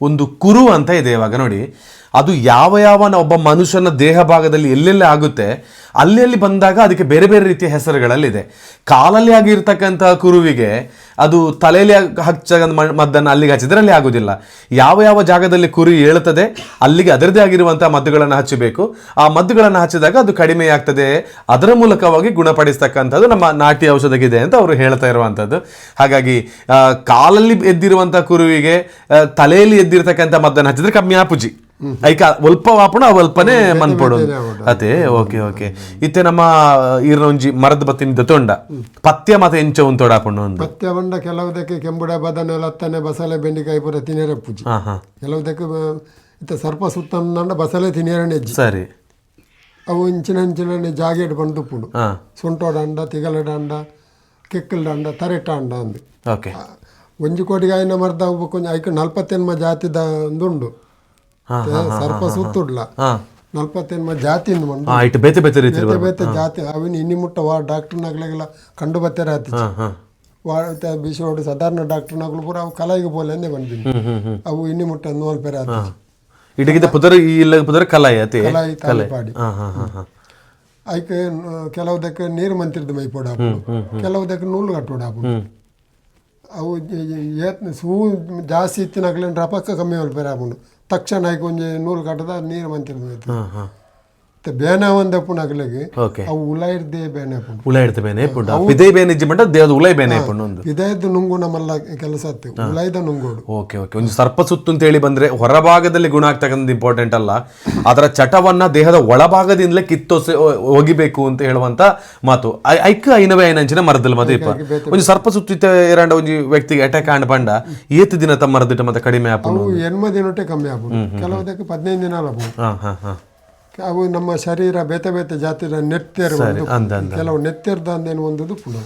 ಒಂದು ಕುರು ಅಂತ ಇದೆ ಇವಾಗ ನೋಡಿ. ಅದು ಯಾವ ಯಾವ ಒಬ್ಬ ಮನುಷ್ಯನ ದೇಹ ಭಾಗದಲ್ಲಿ ಎಲ್ಲೆಲ್ಲಿ ಆಗುತ್ತೆ ಅಲ್ಲಿ ಅಲ್ಲಿ ಬಂದಾಗ ಅದಕ್ಕೆ ಬೇರೆ ಬೇರೆ ರೀತಿಯ ಹೆಸರುಗಳಲ್ಲಿದೆ. ಕಾಲಲ್ಲಿ ಆಗಿರ್ತಕ್ಕಂತಹ ಕುರುವಿಗೆ ಅದು ತಲೆಯಲ್ಲಿ ಹಚ್ಚ ಮದ್ದನ್ನು ಅಲ್ಲಿಗೆ ಹಚ್ಚಿದ್ರೆ ಅಲ್ಲಿ ಆಗೋದಿಲ್ಲ. ಯಾವ ಯಾವ ಜಾಗದಲ್ಲಿ ಕುರಿ ಏಳುತ್ತದೆ ಅಲ್ಲಿಗೆ ಅದರದೇ ಆಗಿರುವಂತಹ ಮದ್ದುಗಳನ್ನು ಹಚ್ಚಬೇಕು. ಆ ಮದ್ದುಗಳನ್ನು ಹಚ್ಚಿದಾಗ ಅದು ಕಡಿಮೆ ಆಗ್ತದೆ ಅದರ ಮೂಲಕವಾಗಿ ಗುಣಪಡಿಸ್ತಕ್ಕಂಥದ್ದು ನಮ್ಮ ನಾಟಿ ಔಷಧಗಿದೆ ಅಂತ ಅವರು ಹೇಳ್ತಾ ಇರುವಂಥದ್ದು. ಹಾಗಾಗಿ ಕಾಲಲ್ಲಿ ಎದ್ದಿರುವಂಥ ಕುರುವಿಗೆ ತಲೆಯಲ್ಲಿ ಎದ್ದಿರ್ತಕ್ಕಂಥ ಮದ್ದನ್ನು ಹಚ್ಚಿದ್ರೆ ಕಮ್ಮಿ ಆಪುಜಿ ಐಕ ಒಲ್ಪ ವಾಪುಣ ಮನ್ ಮನ್ಪೊಡು. ಅದೇ ಓಕೆ ಓಕೆ. ಇತ್ತೆ ನಮ್ಮ ಈರ್ನ ಒಂಜಿ ಮರದ ಬತ್ತಿನ ದತೊಂಡ. ಪತ್ಯ ಮತ್ತೆ ಎಂಚ ಒಂದು ತೊಡಾಪುಂಡು ಒಂದು ಪತ್ಯ ಬಂಡ ಕೆಲವುದಕ್ಕೆ ಕೆಂಬುಡ ಬದನೆ ಲತ್ತನೆ ಬಸಳೆ ಬೆಂಡಿಕಾಯಿ ಪೂರ ತಿನೇರೆ ಪೂಜಿ. ಹಾ ಹಾ ಕೆಲವುದಕ್ಕೆ ಇತ್ತ ಸರ್ಪ ಸುತ್ತ ಬಸಳೆ ನೆಜ್ಜಿ. ಸರಿ. ಅವು ಇಂಚಿನ ಇಂಚಿನ ಜಾಗೆಡ್ ಬಂದು ಪುಂಡು. ಹಾ. ಸುಂಟೋಡ ಅಂಡ ತರೆಟಾಂಡ ಅಂಡ ಕೆಕ್ಕಲ್ಡ ಅಂಡ ತರೆಟ ಅಂಡ ಅಂದು. ಓಕೆ. ಒಂಜಿ ಕೋಟಿಗಾಯಿನ ಮರದ ಕೊಂಚ ಐಕ ನಲ್ಪತ್ತೆನ್ಮ ಜಾತಿದ ಒಂದುಂಡು ಸರ್ಪ ಸುತ್ತುಡ್ಲ ಜಾತಿಂದು ಮಂಡು ಹಾ. ಇಟ್ಟು ಬೇತೆ ಬೇತೆ ರೀತಿ ಬೇತೆ ಬೇತೆ ಜಾತಿ. ಅವಿನ ಇನ್ನಿ ಮುಟ್ಟ ವಾ ಡಾಕ್ಟರ್ನಾಗ್ಲೆಲ್ಲ ಕಂಡು ಬತ್ತಾರೆ ಆತಿ ಹಾ ಹಾ. ವಾ ಬಿಸಿಯೋಡು ಸಾಧಾರಣ ಡಾಕ್ಟರ್ನಾಗ್ಲು ಪೂರ ಅವು ಕಲಾಯಿಗೆ ಬೋಲೆ ಅಂದೇ ಬಂದಿನಿ ಅವು ಇನ್ನಿ ಮುಟ್ಟ ನೋಲ್ಪೆರೆ ಆತಿ ಇಡಗಿದ ಪುದರ ಇಲ್ಲ ಪುದ್ರ ಕಲಾಯಿ ಅತಿ ಕಲಾಯಿ ತಾಲಿ ಪಾಡಿ ಐಕೆ ಕೆಲವುದಕ್ಕೆ ನೀರು ಮಂತಿರ್ದು ಮೈ ಕೆಲವು ಕೆಲವುದಕ್ಕೆ ನೂಲು ಕಟ್ಟೋಡ ಅವು ಏತ್ನ ಸೂ ಜಾಸ್ತಿ ಇತ್ತಿನಾಗ್ಲೇನು ರಪಕ್ಕ ಕಮ್ಮಿ ಹೊಲ್ಪೇರೆ ಆಪುಂಡು ತಕ್ಷಣ ಒಂಜಿ ನೂಲು ಕಟ್ಟದ ನೀರು ಮಂತಿರ್ದು ಮೈತು ಹಾ ಹಾ ಮತ್ತೆ ಬೇನೆ ಒಂದಪ್ಪು ನಗಲಿಗೆ ಓಕೆ ಅವು ಉಲ ಇರ್ದೇ ಬೇನೆ ಅಪ್ಪುಂಡು ಉಳ ಇಡ್ತ ಬೇನೆ ಪುಂಡ ಪಿದೆ ಬೇನೆ ಇಜ್ಜಿ ಮಂಟ ದೇವದ ಉಳೈ ಬೇನೆ ಪುಂಡು ಒಂದು. ಇದಾಯ್ತು ನುಂಗು ನಮ್ಮಲ್ಲ ಕೆಲಸ ಆತು ಉಲಾಯ್ದ ನುಂಗೋಡು ಓಕೆ ಓಕೆ ಒಂದು ಸರ್ಪ ಸುತ್ತು ಅಂತ ಹೇಳಿ ಬಂದ್ರೆ ಹೊರಭಾಗದಲ್ಲಿ ಗುಣ ಆಗ್ತಕ್ಕಂಥ ಇಂಪಾರ್ಟೆಂಟ್ ಅಲ್ಲ. ಅದರ ಚಟವನ್ನ ದೇಹದ ಒಳಭಾಗದಿಂದಲೇ ಕಿತ್ತೋಸೆ ಒಗಿಬೇಕು ಅಂತ ಹೇಳುವಂತ ಮಾತು. ಐಕ್ ಐನವೇ ಐನಂಚಿನ ಮರದಲ್ಲಿ ಮದುವೆ ಒಂದು ಸರ್ಪ ಸುತ್ತು ಎರಡ ಒಂದು ವ್ಯಕ್ತಿಗೆ ಅಟ್ಯಾಕ್ ಆಂಡ್ ಬಂಡ ಏತ್ ದಿನ ತಮ್ಮ ಮರದಿಟ್ಟ ಮತ್ತೆ ಕಡಿಮೆ ಅವು ಎನ್ಮ ದಿನೊಟ್ಟೆ ಕಮ್ಮಿ ಆಪು ಕೆಲವದಕ್ಕೆ ಹದಿನೈದು ದಿನ ಅಲ್ಲ ಹಾ ಹಾ ಹಾ. ಅವು ನಮ್ಮ ಶರೀರ ಬೇತೆ ಬೇತೆ ಜಾತಿರ ನೆತ್ತೆರ್ ಅಂದ ಅಂದ. ಕೆಲವು ನೆತ್ತೆರ್ದ ಅಂದೇನು ಒಂದುದು ಪುನಃ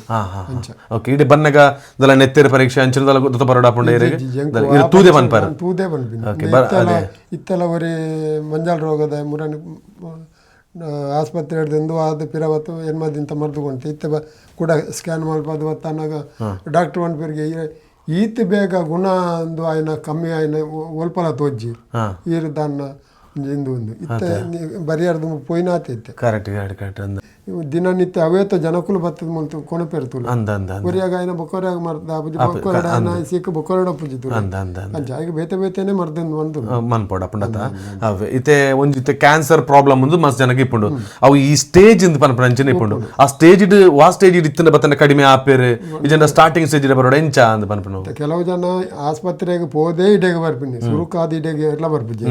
ಓಕೆ ಇಡೀ ಬನ್ನಗ ದಲ ನೆತ್ತೆರ್ ಪರೀಕ್ಷೆ ಅಂಚಿನದಲ್ಲ ಗೊತ್ತ ಬರೋಡ ಪುಂಡ ಇದು ತೂದೆ ಬನ್ಪರ್ ತೂದೆ ಬಂದ್ಬಿನ Okay, ಬ- ಇತ್ತೆಲ್ಲ ಇತ್ತೆಲ್ಲ ಒರಿ ಮಂಜಾಳ ರೋಗದ ಮುರನ್ ಆಸ್ಪತ್ರೆ ಹಿಡ್ದಿಂದು ಅದು ಪಿರವತ್ತು ಎನ್ಮದಿಂತ ಮರ್ದುಕೊಂಡು ಇತ್ತ ಕೂಡ ಸ್ಕ್ಯಾನ್ ಮಾಡ್ಬೋದು ಅನ್ನಾಗ ಡಾಕ್ಟರ್ ಒಂದ್ಪೇರಿಗೆ ಈತ ಬೇಗ ಗುಣ ಒಂದು ಆಯ್ನ ಕಮ್ಮಿ ಆಯ್ನ ಒಲ್ಪಲ ತೋಜ್ಜಿ. ಈರು ದಾನ್ನ ಇಂದು ಒಂದು. ಇತ್ತ ಬರಿಯಾರ್ದು ಪೊಯ್ನಾತ ಇತ್ತೆ. ಕರೆಕ್ಟ್ ಕರೆಕ್ಟ್ ಕರೆಕ್ಟ್ ಅಂದ ದಿನನಿತ್ಯ ಅವೇತ ಜನಕುಲು ಬತ್ತದ ಅಂದ ಅಂದ ಅಂದ. ಒರಿಯಾಗ ಆಯ್ನ ಬೊಕೊರಾಗ ಮರ್ದ ಅಪುಜಿ ಬೊಕೊರಡ ಆಯ್ನ ಸಿಕ್ಕ ಪುಜಿತು ಅಂದ. ಅಂದ ಅಂದ ಬೇತೆ ಬೇತೆನೆ ಮರ್ದಂದು ಒಂದು. ಮನ್ಪೋಡ ಪಂಡತ ಅವೆ ಇತ್ತೆ ಒಂಜಿ ಇತ್ತೆ ಕ್ಯಾನ್ಸರ್ ಪ್ರಾಬ್ಲಮ್ ಒಂದು ಮಸ್ತ್ ಜನಕ್ಕೆ ಇಪ್ಪುಂಡು ಅವು ಈ ಸ್ಟೇಜ್ ಇಂದ ಪನ ಅಂಚನೆ ಇಪ್ಪುಂಡು. ಆ ಸ್ಟೇಜ್ ಇಡ್ ವಾ ಸ್ಟೇಜ್ ಇಡ್ ಇತ್ತನ ಬತ್ತನ ಕಡಿಮೆ ಆಪೇರು. ಇದನ್ನ ಸ್ಟಾರ್ಟಿಂಗ್ ಸ್ಟೇಜ್ ಇಡ ಬರೋಡ ಎಂಚ ಅಂದ ಪನ್ಪನು ಕೆಲವು ಜನ ಆಸ್ಪತ್ರೆಗೆ ಪೋದೇ ಇಡೆಗೆ ಬರ್ಪಿನಿ. ಸುರುಕಾದ ಇಡೆಗೆ ಎಲ್ಲ ಬರ್ಪಿಜಿ.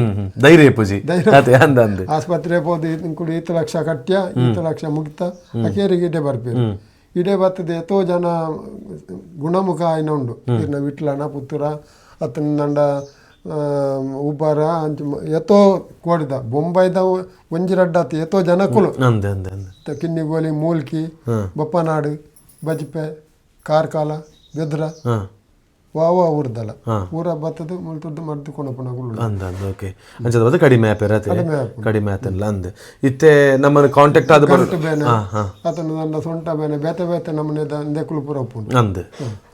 ಧೈರ್ಯ ಪೂಜಿ. ಅದೇ ಅಂದ ಅಂದ್. ಆಸ್ಪತ್ರೆ ಹೋದ ಇಂಕುಡು ಈತ ಲಕ್ಷ ಕಟ್ಟ್ಯ ಈತ ಲಕ್ಷ ಮುಗಿತ. ಅಕೇರಿಗೆ ಇಡೆ ಬರ್ಪೇರು. ಇಡೆ ಬರ್ತದೆ ಎತ್ತೋ ಜನ ಗುಣಮುಖ ಆಯ್ನ ಉಂಡು. ಇರ್ನ ವಿಟ್ಲನ ಪುತ್ತೂರ ಅತನ ನಂಡ ಉಬ್ಬಾರ ಅಂಚ ಎತ್ತೋ ಕೋಡಿದ. ಬೊಂಬೈದ ಒಂಜಿ ರಡ್ಡಾತ್ ಎತ್ತೋ ಜನಕ್ಕುಲು ಕಿನ್ನಿ ಕಿನ್ನಿಗೋಲಿ ಮೂಲ್ಕಿ ಬಪ್ಪನಾಡು ಬಜ್ಪೆ ಕಾರ್ಕಾಲ ಬೆದ್ರ. ವಾವ ಊರ್ದಲ ಊರ ಬತ್ತದು ಮುಲ್ತದ್ದು ಮರ್ದು ಕೊಣಪಣಗುಳು ಅಂದ ಅಂದ ಓಕೆ ಅಂಚದ ಬದ ಕಡಿಮೆ ಆಪೇರ ಅತೆ ಕಡಿಮೆ ಆತಲ್ಲ ಅಂದೆ. ಇತ್ತೆ ನಮ್ಮನ್ನ ಕಾಂಟ್ಯಾಕ್ಟ್ ಆದ ಬರೋ ಆತನ ದಂಡ ಸೊಂಟ ಬೇನೆ ಬೇತೆ ಬೇತೆ ನಮ್ಮನೆ ದೆಕ್ಕುಲು ಪೂರ ಉಪ್ಪುಂಡು ಅಂದೆ.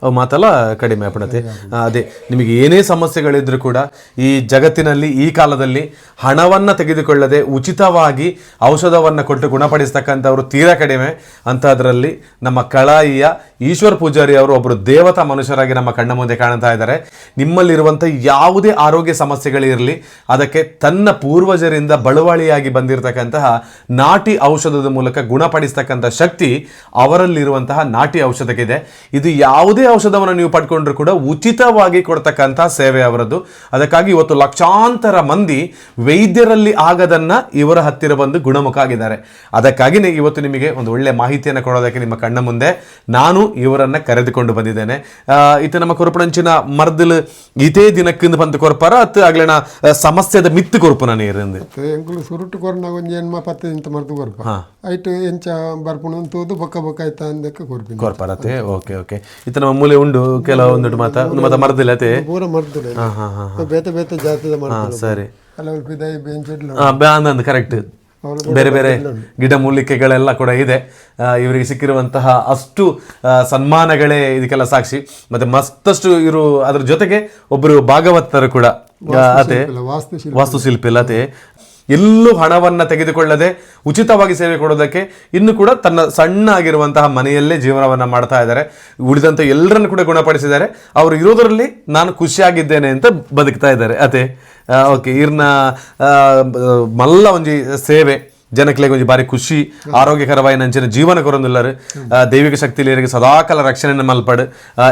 ಅವು ಮಾತಲ್ಲ ಕಡಿಮೆ ಆಪಣತೆ ಅದೇ ನಿಮಗೆ ಏನೇ ಸಮಸ್ಯೆಗಳಿದ್ರು ಕೂಡ ಈ ಜಗತ್ತಿನಲ್ಲಿ ಈ ಕಾಲದಲ್ಲಿ ಹಣವನ್ನ ತೆಗೆದುಕೊಳ್ಳದೆ ಉಚಿತವಾಗಿ ಔಷಧವನ್ನ ಕೊಟ್ಟು ಗುಣಪಡಿಸ್ತಕ್ಕಂಥವ್ರು ತೀರಾ ಕಡಿಮೆ. ಅದರಲ್ಲಿ ನಮ್ಮ ಕಳಾಯಿಯ ಈಶ್ವರ್ ಪೂಜಾರಿ ಅವರು ಒಬ್ಬರು ದೇವತಾ ಮನುಷ್ಯರಾಗಿ ನಮ್ಮ ಕಣ್ಣ ಮುಂದೆ ಕಾಣ್ತಾ ಇದ್ದಾರೆ. ನಿಮ್ಮಲ್ಲಿರುವಂಥ ಯಾವುದೇ ಆರೋಗ್ಯ ಸಮಸ್ಯೆಗಳಿರಲಿ ಅದಕ್ಕೆ ತನ್ನ ಪೂರ್ವಜರಿಂದ ಬಳುವಳಿಯಾಗಿ ಬಂದಿರತಕ್ಕಂತಹ ನಾಟಿ ಔಷಧದ ಮೂಲಕ ಗುಣಪಡಿಸ್ತಕ್ಕಂಥ ಶಕ್ತಿ ಅವರಲ್ಲಿರುವಂತಹ ನಾಟಿ ಔಷಧಕ್ಕಿದೆ. ಇದು ಯಾವುದೇ ಔಷಧವನ್ನು ನೀವು ಪಡ್ಕೊಂಡ್ರು ಕೂಡ ಉಚಿತವಾಗಿ ಕೊಡ್ತಕ್ಕಂಥ ಸೇವೆ ಅವರದ್ದು. ಅದಕ್ಕಾಗಿ ಇವತ್ತು ಲಕ್ಷಾಂತರ ಮಂದಿ ವೈದ್ಯರಲ್ಲಿ ಆಗದನ್ನ ಇವರ ಹತ್ತಿರ ಬಂದು ಗುಣಮುಖ ಆಗಿದ್ದಾರೆ. ಅದಕ್ಕಾಗಿನೇ ಇವತ್ತು ನಿಮಗೆ ಒಂದು ಒಳ್ಳೆ ಮಾಹಿತಿಯನ್ನು ಕೊಡೋದಕ್ಕೆ ನಿಮ್ಮ ಕಣ್ಣ ಮುಂದೆ ನಾನು ಇವರನ್ನ ಕರೆದುಕೊಂಡು ಬಂದಿದ್ದೇನೆ. ಇದು ನಮ್ಮ ನಮ್ಮ ಕೊರಪಣಂಚಿನ ಮರ್ದಲ್ ಇದೇ ದಿನಕ್ಕಿಂದ ಬಂದು ಕೊರ್ಪಾರ ಅತ್ ಆಗ್ಲೇನ ಸಮಸ್ಯೆದ ಮಿತ್ತು ಕೊರ್ಪುನ ನೀರಿಂದ ಎಂಕುಲು ಸುರುಟು ಕೊರ್ನಾಗ ಒಂಜಿ ಎನ್ಮ ಪತ್ತೆ ಇಂತ ಮರ್ದು ಕೊರ್ಪ. ಐಟು ಎಂಚ ಬರ್ಪುಣ ಅಂತೋದು ಬೊಕ್ಕ ಬೊಕ್ಕ ಆಯ್ತಾ ಅಂದಕ್ಕೆ ಕೊರ್ಪಿನಿ. ಅತ್ತೆ ಓಕೆ ಓಕೆ. ಇತ ನಮ್ಮ ಮೂಲೆ ಉಂಡು ಕೆಲವೊಂದು ಮಾತ ಒಂದು ಮಾತ ಮರ್ದಿಲ್ಲ ಅತ್ತೆ ಪೂರ ಮರ್ದು ಹಾ ಹಾ ಹಾ ಬೇತೆ ಬೇತೆ ಜಾತಿದ ಹಾ ಮರ್ದು ಸರಿ. ಕರೆಕ್ಟ್ ಬೇರೆ ಬೇರೆ ಗಿಡಮೂಲಿಕೆಗಳೆಲ್ಲ ಕೂಡ ಇದೆ. ಇವರಿಗೆ ಸಿಕ್ಕಿರುವಂತಹ ಅಷ್ಟು ಸನ್ಮಾನಗಳೇ ಇದಕ್ಕೆಲ್ಲ ಸಾಕ್ಷಿ. ಮತ್ತೆ ಮತ್ತಷ್ಟು ಇವರು ಅದ್ರ ಜೊತೆಗೆ ಒಬ್ಬರು ಭಾಗವತರು ಕೂಡ. ಅದೇ. ವಾಸ್ತುಶಿಲ್ಪ. ವಾಸ್ತುಶಿಲ್ಪಿ ಅಲ್ಲದೆ ಎಲ್ಲೂ ಹಣವನ್ನು ತೆಗೆದುಕೊಳ್ಳದೆ ಉಚಿತವಾಗಿ ಸೇವೆ ಕೊಡೋದಕ್ಕೆ ಇನ್ನು ಕೂಡ ತನ್ನ ಸಣ್ಣ ಆಗಿರುವಂತಹ ಮನೆಯಲ್ಲೇ ಜೀವನವನ್ನು ಮಾಡ್ತಾ ಇದ್ದಾರೆ. ಉಳಿದಂತ ಎಲ್ಲರನ್ನು ಕೂಡ ಗುಣಪಡಿಸಿದ್ದಾರೆ. ಅವರು ಇರೋದರಲ್ಲಿ ನಾನು ಖುಷಿಯಾಗಿದ್ದೇನೆ ಅಂತ ಬದುಕ್ತಾ ಇದ್ದಾರೆ. ಅದೇ ಓಕೆ ಇರ್ನ ಮಲ್ಲ ಒಂಜಿ ಸೇವೆ ಜನಕ್ಲೆಗ್ ಒಂದು ಬಾರಿ ಖುಷಿ ಆರೋಗ್ಯಕರವಾಗಿ ನಂಚಿನ ಜೀವನ ಕೊರೊಂದುಲ್ಲರು ದೈವಿಕ ಶಕ್ತಿಲಿಯರಿಗೆ ಸದಾಕಾಲ ರಕ್ಷಣೆ ಮಲ್ಪಡು.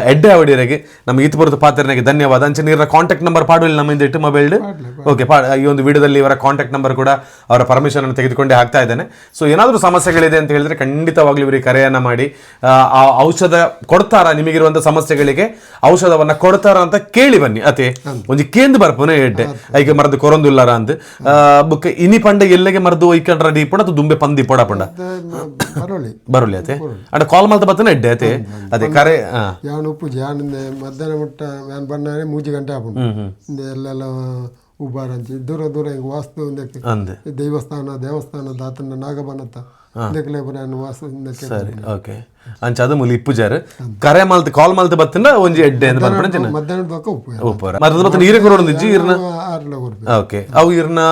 ಎಡ್ಡೆ ಅವಡಿಯರಿಗೆ ನಮ್ಮ ಈತ ಬರುತ್ತ ಪಾತ್ರನಿಗೆ ಧನ್ಯವಾದ. ಅಂಚೆ ಇವರ ಕಾಂಟ್ಯಾಕ್ಟ್ ನಂಬರ್ ಪಾಡುವಲ್ಲಿ ನಮ್ಮಿಂದ ಇಟ್ಟು ಮೊಬೈಲ್ ಓಕೆ ಪಾ ಈ ಒಂದು ವಿಡಿಯೋದಲ್ಲಿ ಇವರ ಕಾಂಟ್ಯಾಕ್ಟ್ ನಂಬರ್ ಕೂಡ ಅವರ ಪರ್ಮಿಷನ್ ಅನ್ನು ತೆಗೆದುಕೊಂಡೇ ಹಾಕ್ತಾ ಇದ್ದೇನೆ. ಸೊ ಏನಾದರೂ ಸಮಸ್ಯೆಗಳಿದೆ ಅಂತ ಹೇಳಿದ್ರೆ ಖಂಡಿತವಾಗ್ಲೂ ಇವರಿಗೆ ಕರೆಯನ್ನು ಮಾಡಿ. ಆ, ಆ ಔಷಧ ಕೊಡ್ತಾರಾ ನಿಮಗಿರುವಂಥ ಸಮಸ್ಯೆಗಳಿಗೆ? ಔಷಧವನ್ನ ಕೊಡ್ತಾರಾ ಅಂತ ಕೇಳಿ ಬನ್ನಿ. ಅತೆ ಒಂದು ಕೇಂದ್ರ ಬರ್ಪನೆ ಎಡ್ಡೆ. ಐಕೆ ಮರದು ಕೊರೊಂದುಲ್ಲಾರ ಅಂದ್. ಬುಕ್ ಇನಿ ಪಂಡ ಎಲ್ಲೆಗೆ ಮರದು ಒಯ್ಕೊಂಡ್ರ ಡೀಪುಣ ಅದು ದುಂಬೆ ಪಂದಿ ಪೊಡ ಪಂಡ ಬರೋಳಿ ಅತೆ ಅಂಡ ಕಾಲ್ ಮಾಡ್ತಾ ಬತ್ತನ ಎಡ್ಡೆ ಅತೆ ಅದೇ ಕರೆ ಯಾನ್ ಉಪ್ಪು ಯಾನ್ ಮಧ್ಯಾಹ್ನ ಮುಟ್ಟ ವ್ಯಾನ್ ಮೂಜಿ ಗಂಟೆ ಆಪುಂಡು ಎಲ್ಲೆಲ್ಲ ಉಬ್ಬಾರ ಅಂಚಿ ದೂರ ದೂರ ಹಿಂಗೆ ವಾಸ್ತು ಇಂದಕ್ಕೆ ಅಂದೆ. ದೇವಸ್ಥಾನ ದೇವಸ್ಥಾನ ದಾತನ ನಾಗಬನತ್ತ ಸರಿ ಓಕೆ. ಅಂಚ ಅದು ಮುಲಿ ಇಪ್ಪುಜಾರು ಕರೆ ಮಲ್ತ್ ಕಾಲ್ ಮಲ್ತ್ ಬತ್ತಿನ ಒಂಜಿ ಎಡ್ಡೆ ಅಂತ ಮಧ್ಯಾಹ್ನದ ಉಪ್ಪು. ಮರದ ಇರ್ನ? ಓಕೆ. ಅವು ಇವ್ರನ್ನ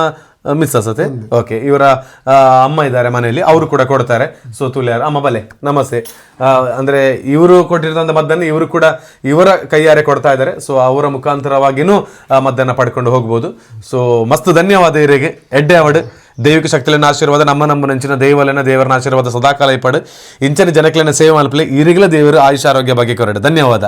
ಮಿಸ್ ಅಸತೆ? ಓಕೆ ಇವರ ಅಮ್ಮ ಇದ್ದಾರೆ ಮನೆಯಲ್ಲಿ ಅವರು ಕೂಡ ಕೊಡ್ತಾರೆ. ಸೊ ತುಲ್ಯಾರ ಅಮ್ಮ ಬಲೆ ನಮಸ್ತೆ. ಅಂದರೆ ಇವರು ಕೊಟ್ಟಿರೋಂಥ ಮದ್ದನ್ನು ಇವರು ಕೂಡ ಇವರ ಕೈಯಾರೆ ಕೊಡ್ತಾ ಇದ್ದಾರೆ. ಸೊ ಅವರ ಮುಖಾಂತರವಾಗಿಯೂ ಆ ಮದ್ದನ್ನು ಪಡ್ಕೊಂಡು ಹೋಗ್ಬೋದು. ಸೊ ಮಸ್ತ್ ಧನ್ಯವಾದ ಇವರಿಗೆ ಎಡ್ಡೆ ಅವಡು. ದೈವಿಕ ಶಕ್ತಿಲಿನ ಆಶೀರ್ವಾದ ನಮ್ಮ ನಮ್ಮ ನೆಂಚಿನ ದೇವಲನ ದೇವರನ ಆಶೀರ್ವಾದ ಸದಾಕಾಲ ಇಪ್ಪಡು ಇಂಚನ ಜನಕಲನ ಸೇವೆ ಮಲ್ಪಲೆ ಇರಿಗಲ ದೇವರು ಆಯುಷ ಆರೋಗ್ಯ ಬಗ್ಗೆ ಕೊರಡು. ಧನ್ಯವಾದ.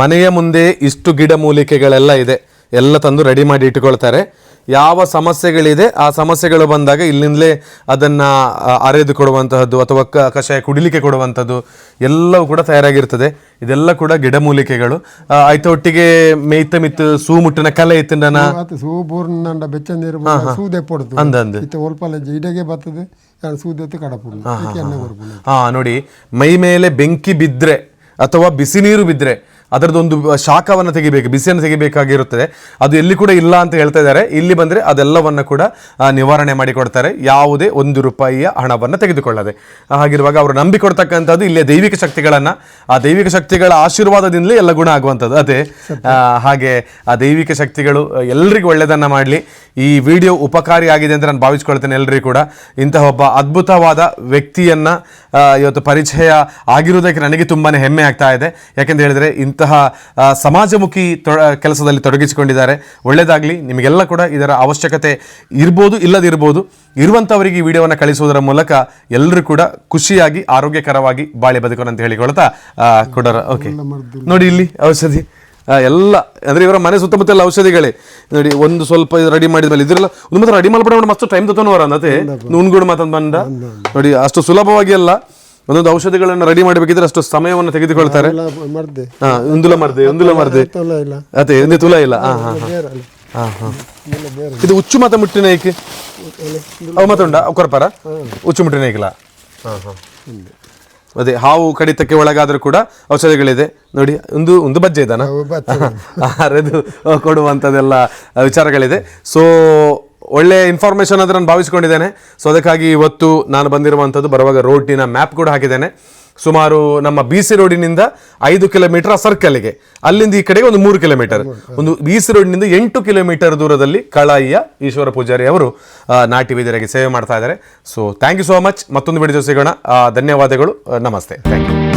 ಮನೆಯ ಮುಂದೆ ಇಷ್ಟು ಗಿಡ ಮೂಲಿಕೆಗಳೆಲ್ಲ ಇದೆ. ಎಲ್ಲ ತಂದು ರೆಡಿ ಮಾಡಿ ಇಟ್ಟುಕೊಳ್ತಾರೆ. ಯಾವ ಸಮಸ್ಯೆಗಳಿದೆ ಆ ಸಮಸ್ಯೆಗಳು ಬಂದಾಗ ಇಲ್ಲಿಂದಲೇ ಅದನ್ನು ಅರೆದು ಕೊಡುವಂತಹದ್ದು ಅಥವಾ ಕ- ಕಷಾಯ ಕುಡಿಲಿಕ್ಕೆ ಕೊಡುವಂಥದ್ದು ಎಲ್ಲವೂ ಕೂಡ ತಯಾರಾಗಿರ್ತದೆ. ಇದೆಲ್ಲ ಕೂಡ ಗಿಡಮೂಲಿಕೆಗಳು. ಆಯ್ತು ಒಟ್ಟಿಗೆ ಮೇಯ್ತ ಮಿತ್ತು ಸೂ ಮುಟ್ಟಿನ ಕಲೆ ಇತ್ತಿಂಡನ ಬೆಚ್ಚ ನೀರು ಸೂದೆ ಪೊಡ್ತು ಅಂದ ಇತ್ತು ಒಲ್ಪಲ್ಲ ಬರ್ತದೆ ಸೂದೆ ಸೂದೆತ್ತು ಕಡಪುಡು ಹಾ ನೋಡಿ ಮೈ ಮೇಲೆ ಬೆಂಕಿ ಬಿದ್ದರೆ ಅಥವಾ ಬಿಸಿ ನೀರು ಬಿದ್ದರೆ ಅದರದೊಂದು ಶಾಖವನ್ನು ತೆಗಿಬೇಕು, ಬಿಸಿಯನ್ನು ತೆಗಿಬೇಕಾಗಿರುತ್ತದೆ. ಅದು ಎಲ್ಲಿ ಕೂಡ ಇಲ್ಲ ಅಂತ ಹೇಳ್ತಾ ಇದ್ದಾರೆ. ಇಲ್ಲಿ ಬಂದರೆ ಅದೆಲ್ಲವನ್ನು ಕೂಡ ನಿವಾರಣೆ ಮಾಡಿಕೊಡ್ತಾರೆ. ಯಾವುದೇ ಒಂದು ರೂಪಾಯಿಯ ಹಣವನ್ನು ತೆಗೆದುಕೊಳ್ಳದೆ. ಹಾಗಿರುವಾಗ ಅವರು ನಂಬಿಕೊಡ್ತಕ್ಕಂಥದ್ದು ಇಲ್ಲಿಯ ದೈವಿಕ ಶಕ್ತಿಗಳನ್ನು. ಆ ದೈವಿಕ ಶಕ್ತಿಗಳ ಆಶೀರ್ವಾದದಿಂದಲೇ ಎಲ್ಲ ಗುಣ ಆಗುವಂಥದ್ದು. ಅದೇ ಹಾಗೆ ಆ ದೈವಿಕ ಶಕ್ತಿಗಳು, ಎಲ್ರಿಗೂ ಒಳ್ಳೆಯದನ್ನು ಮಾಡಲಿ. ಈ ವಿಡಿಯೋ ಉಪಕಾರಿಯಾಗಿದೆ ಅಂತ ನಾನು ಭಾವಿಸ್ಕೊಳ್ತೇನೆ ಎಲ್ಲರಿಗೂ ಕೂಡ. ಇಂತಹ ಒಬ್ಬ ಅದ್ಭುತವಾದ ವ್ಯಕ್ತಿಯನ್ನ ಇವತ್ತು ಪರಿಚಯ ಆಗಿರುವುದಕ್ಕೆ ನನಗೆ ತುಂಬಾನೇ ಹೆಮ್ಮೆ ಆಗ್ತಾ ಇದೆ. ಯಾಕೆಂತ ಹೇಳಿದ್ರೆ ಇಂತಹ ಸಮಾಜಮುಖಿ ಕೆಲಸದಲ್ಲಿ ತೊಡಗಿಸಿಕೊಂಡಿದ್ದಾರೆ. ಒಳ್ಳೆಯದಾಗಲಿ ನಿಮಗೆಲ್ಲ ಕೂಡ ಇದರ ಅವಶ್ಯಕತೆ ಇರ್ಬೋದು ಇಲ್ಲದಿರ್ಬೋದು. ಇರುವಂಥವರಿಗೆ ಈ ವಿಡಿಯೋವನ್ನು ಕಳಿಸುವುದರ ಮೂಲಕ ಎಲ್ಲರೂ ಕೂಡ ಖುಷಿಯಾಗಿ ಆರೋಗ್ಯಕರವಾಗಿ ಬಾಳೆ ಬದುಕೋಣ ಅಂತ ಹೇಳಿಕೊಳ್ತಾ ಕೊಡೋರ ಓಕೆ. ನೋಡಿ ಇಲ್ಲಿ ಔಷಧಿ. ಎಲ್ಲ ಅಂದ್ರೆ ಇವರ ಮನೆ ಸುತ್ತಮುತ್ತ ಎಲ್ಲ ಔಷಧಿಗಳೇ. ನೋಡಿ ಒಂದು ಸ್ವಲ್ಪ ರೆಡಿ ಮಾಡಿದ ಮೇಲೆ ಇದ್ರಲ್ಲ ಒಂದು ಮಾತ್ರ ರೆಡಿ ಮಾಡ್ಬಿಡೋಣ ಮಸ್ತ್ ಟೈಮ್ ತನವರ ಅನ್ನತೆ ನುಣ್ಗುಡು ಮಾತಂದ್ ಬಂದ. ನೋಡಿ ಅಷ್ಟು ಸುಲಭವಾಗಿ ಅಲ್ಲ. ಒಂದೊಂದು ಔಷಧಿಗಳನ್ನು ರೆಡಿ ಮಾಡಬೇಕಿದ್ರೆ ಅಷ್ಟು ಸಮಯವನ್ನು ತೆಗೆದುಕೊಳ್ತಾರೆ. ಮರ್ದೆ. ಹಾ ಒಂದುಲ ಮರ್ದೆ ಒಂದುಲ ಮರ್ದೆ. ತೊಲ ಇಲ್ಲ. ಅದೇ ಒಂದು ತುಲ ಇಲ್ಲ. ಹಾ ಹಾ ಬೇರೆ ಅಲ್ಲ. ಹಾ ಹಾ. ಇಲ್ಲ ಬೇರೆ. ಇದು ಉಚ್ಚು ಮತ ಮುಟ್ಟಿನ ಏಕೆ? ಅವು ಮಾತ ಉಂಡ ಅವು ಕೊರಪಾರ? ಉಚ್ಚು ಮುಟ್ಟಿನ ಏಕಿಲ್ಲ ಹಾ ಹಾ. ಅದೇ ಹಾವು ಕಡಿತಕ್ಕೆ ಒಳಗಾದ್ರೂ ಕೂಡ ಔಷಧಿಗಳಿದೆ. ನೋಡಿ ಒಂದು ಒಂದು ಬಜ್ಜೆ ಇದಾನ? ಕೊಡುವಂತದೆಲ್ಲ ಕೊಡುವಂಥದ್ದೆಲ್ಲ ವಿಚಾರಗಳಿದೆ. ಸೊ ಒಳ್ಳೆ ಇನ್ಫಾರ್ಮೇಷನ್ ಅಂತ ನಾನು ಭಾವಿಸ್ಕೊಂಡಿದ್ದೇನೆ. ಸೊ ಅದಕ್ಕಾಗಿ ಇವತ್ತು ನಾನು ಬಂದಿರುವಂಥದ್ದು ಬರುವಾಗ ರೋಡಿನ ಮ್ಯಾಪ್ ಕೂಡ ಹಾಕಿದ್ದೇನೆ. ಸುಮಾರು ನಮ್ಮ ಬಿ ಸಿ ರೋಡಿನಿಂದ ಐದು ಕಿಲೋಮೀಟರ್ ಆ ಸರ್ಕಲ್ಗೆ ಅಲ್ಲಿಂದ ಈ ಕಡೆಗೆ ಒಂದು ಮೂರು ಕಿಲೋಮೀಟರ್ ಒಂದು ಬಿ ಸಿ ರೋಡಿನಿಂದ ಎಂಟು ಕಿಲೋಮೀಟರ್ ದೂರದಲ್ಲಿ ಕಳಾಯಿಯ ಈಶ್ವರ ಪೂಜಾರಿ ಅವರು ನಾಟಿ ವೈದ್ಯರಾಗಿ ಸೇವೆ ಮಾಡ್ತಾ ಇದ್ದಾರೆ. So thank you so much ಮತ್ತೊಂದು ವಿಡಿಯೋ ಸಿಗೋಣ. ಧನ್ಯವಾದಗಳು. ನಮಸ್ತೆ. Thank you